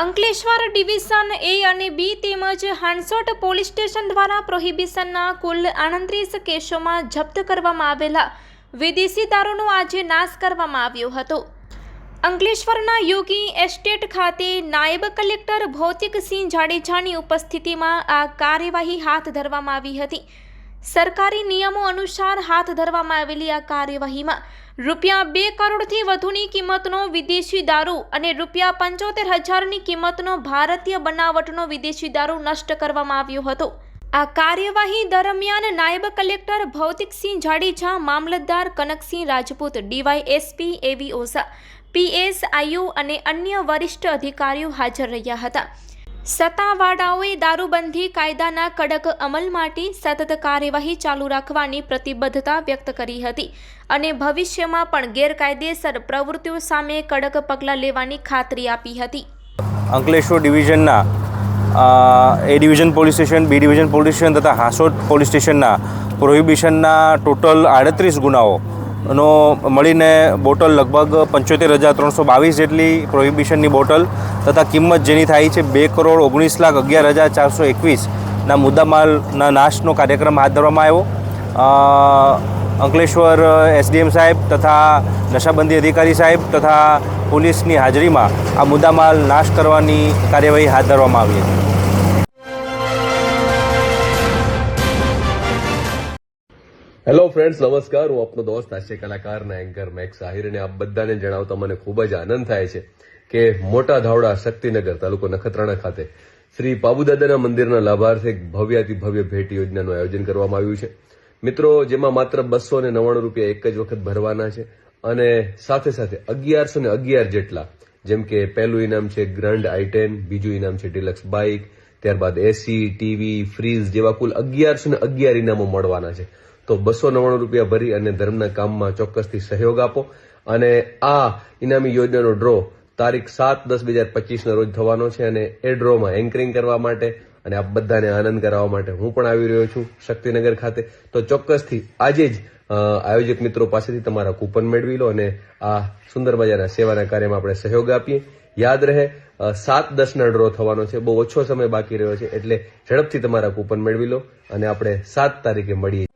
Ankleshwar division એ અને બી તેમજ Hansot police station દ્વારા પ્રોહિબિશનના કુલ આડત્રીસ કેસોમાં જપ્ત કરવામાં આવેલા વિદેશી દારૂનો આજે નાશ કરવામાં આવ્યો હતો. અંકલેશ્વરના યોગી એસ્ટેટ ખાતે નાયબ કલેક્ટર ભૌતિકસિંહ જાડેજાની ઉપસ્થિતિમાં આ કાર્યવાહી હાથ ધરવામાં આવી હતી. સરકારી નિયમો અનુસાર હાથ ધરવામાં આવેલી આ કાર્યવાહીમાં રૂપિયા બે કરોડથી વધુની કિંમતનો વિદેશી દારૂ અને રૂપિયા પંચોતેર હજારની કિંમતનો ભારતીય બનાવટનો વિદેશી દારૂ નષ્ટ કરવામાં આવ્યો હતો. આ કાર્યવાહી દરમિયાન નાયબ collector Bhautiksinh Jadeja, Mamlatdar Kanaksinh Rajput, DYSP A V, Ojha અને અન્ય વરિષ્ઠ અધિકારીઓ હાજર રહ્યા હતા. સત્તાવાળાઓએ દારૂબંધી કાયદાના કડક અમલ માટે સતત કાર્યવાહી ચાલુ રાખવાની પ્રતિબદ્ધતા વ્યક્ત કરી હતી અને ભવિષ્યમાં પણ ગેરકાયદેસર પ્રવૃત્તિઓ સામે કડક પગલાં લેવાની ખાતરી આપી હતી. Ankleshwar ડિવિઝનના A division police station, B division police station તથા હાંસોટ પોલીસ સ્ટેશનના પ્રોહિબિશનના ટોટલ આડત્રીસ ગુનાઓ નો મળીને બોટલ લગભગ પંચોતેર હજાર ત્રણસો બાવીસ જેટલી પ્રોહિબિશનની બોટલ તથા કિંમત જેની થાય છે બે કરોડ ઓગણીસ લાખ અગિયાર હજાર ચારસો એકવીસના મુદ્દામાલના નાશનો કાર્યક્રમ હાથ ધરવામાં આવ્યો. અંકલેશ્વર એસડીએમ સાહેબ તથા નશાબંધી અધિકારી સાહેબ તથા પોલીસની હાજરીમાં આ મુદ્દામાલ નાશ કરવાની કાર્યવાહી હાથ ધરવામાં આવી હતી. હેલો ફ્રેન્ડ્સ નમસ્કાર. હું આપનો દોસ્ત હાસ્ય કલાકાર અને એન્કર મેક સાહિર અને આપ બધાને જણાવતા મને ખૂબ જ આનંદ થાય છે કે મોટા ધાવડા શક્તિનગર તાલુકો નખત્રાણા ખાતે શ્રી પાબુદાદાના મંદિરના લાભાર્થે એક ભવ્યાતિ ભવ્ય ભેટ યોજનાનું આયોજન કરવામાં આવ્યું છે. મિત્રો, જેમાં માત્ર બસો ને નવ્વાણું રૂપિયા એક જ વખત ભરવાના છે અને સાથે સાથે અગિયારસો ને અગિયાર જેટલા, જેમ કે પહેલું ઇનામ છે ગ્રાન્ડ આઈટેન બીજું ઇનામ છે ડિલક્સ બાઇક ત્યારબાદ એસી, ટીવી ફ્રીજ જેવા કુલ અગિયારસો ને અગિયાર ઇનામો મળવાના છે. તો બસો નવ્વાણું રૂપિયા ભરી અને ધર્મના કામમાં ચોક્કસથી સહયોગ આપો. અને આ ઇનામી યોજનાનો ડ્રો તારીખ સાત દસ બે હજાર પચીસના રોજ થવાનો છે અને એ ડ્રોમાં એન્કરિંગ કરવા માટે અને આપ બધાને આનંદ કરાવવા માટે હું પણ આવી રહ્યો છું શક્તિનગર ખાતે. તો ચોક્કસથી આજે જ આયોજક મિત્રો પાસેથી તમારા કૂપન મેળવી લો અને આ સુંદર મજાના સેવાના કાર્યમાં આપણે સહયોગ આપીએ. યાદ રહે સાત દસના ડ્રો થવાનો છે. બહુ ઓછો સમય બાકી રહ્યો છે એટલે ઝડપથી તમારા કૂપન મેળવી લો અને આપણે સાત તારીખે મળીએ.